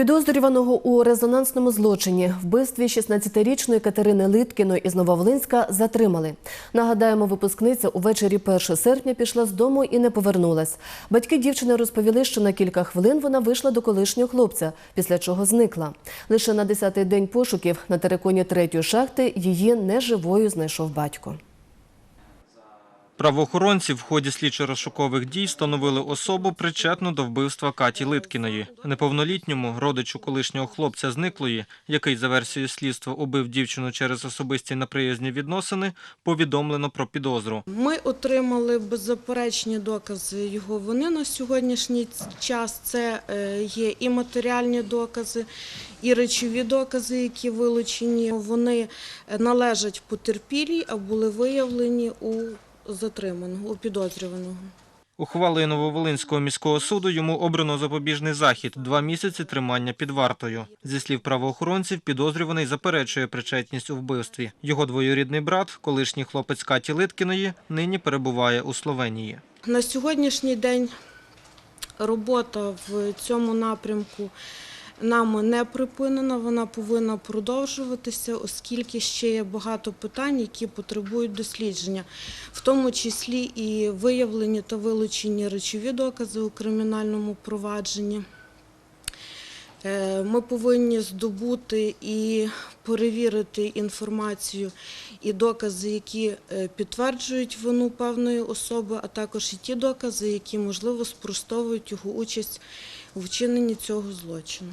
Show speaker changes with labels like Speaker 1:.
Speaker 1: Підозрюваного у резонансному злочині вбивстві 16-річної Катерини Литкіної із Нововолинська затримали. Нагадаємо, випускниця увечері 1 серпня пішла з дому і не повернулась. Батьки дівчини розповіли, що на кілька хвилин вона вийшла до колишнього хлопця, після чого зникла. Лише на 10-й день пошуків на териконі третьої шахти її неживою знайшов батько.
Speaker 2: Правоохоронці в ході слідчо-розшукових дій встановили особу, причетну до вбивства Каті Литкіної. Неповнолітньому родичу колишнього хлопця зниклої, який за версією слідства убив дівчину через особисті неприязні відносини, повідомлено про підозру.
Speaker 3: Ми отримали беззаперечні докази його вини на сьогоднішній час. Це е, є і матеріальні докази, і речові докази, які вилучені. Вони е, належать потерпілій, а були виявлені у затриманого, у підозрюваного.
Speaker 2: Ухвалою Нововолинського міського суду йому обрано запобіжний захід – два місяці тримання під вартою. Зі слів правоохоронців, підозрюваний заперечує причетність у вбивстві. Його двоюрідний брат, колишній хлопець Каті Литкіної, нині перебуває у Словенії.
Speaker 3: На сьогоднішній день робота в цьому напрямку нами не припинена, вона повинна продовжуватися, оскільки ще є багато питань, які потребують дослідження, в тому числі і виявлені та вилучені речові докази у кримінальному провадженні. Е, Ми повинні здобути і перевірити інформацію і докази, які е, підтверджують вину певної особи, а також і ті докази, які можливо спростовують його участь у вчиненні цього злочину.